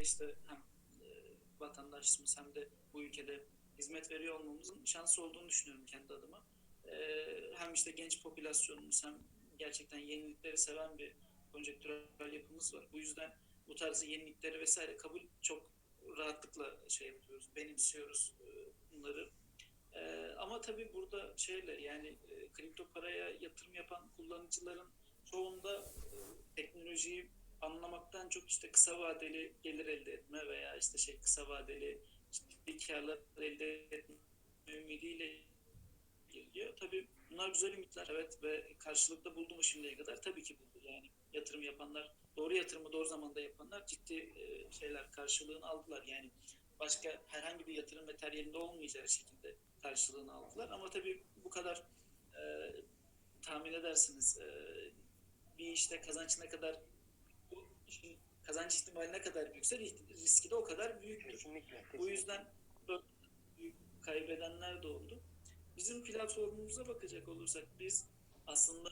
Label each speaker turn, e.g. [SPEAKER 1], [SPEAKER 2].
[SPEAKER 1] işte hem e, vatandaşımız hem de bu ülkede hizmet veriyor olmamızın şansı olduğunu düşünüyorum kendi adıma. E, hem işte genç popülasyonumuz hem gerçekten yenilikleri seven bir konjektürel yapımız var. Bu yüzden bu tarz yenilikleri vesaire kabul çok rahatlıkla şey yapıyoruz, benimsiyoruz e, bunları. Ama tabii burada şeyle yani kripto paraya yatırım yapan kullanıcıların çoğunda teknolojiyi anlamaktan çok işte kısa vadeli gelir elde etme veya işte şey kısa vadeli ciddi karlar elde etme ümidiyle geliyor. Tabii bunlar güzel ümitler evet ve karşılıkta buldu mu şimdiye kadar? Tabii ki buldu. Yani yatırım yapanlar, doğru yatırımı doğru zamanda yapanlar ciddi e, şeyler karşılığını aldılar. Yani başka herhangi bir yatırım materyalinde olmayacağı şekilde karşılığını aldılar. Ama tabii bu kadar e, tahmin edersiniz e, bir işte kazanç ne kadar kazanç ihtimali ne kadar büyükse riski de o kadar büyüktür.
[SPEAKER 2] Kesinlikle.
[SPEAKER 1] Bu
[SPEAKER 2] kesinlikle.
[SPEAKER 1] yüzden böyle büyük kaybedenler de oldu. Bizim platformumuza bakacak olursak biz aslında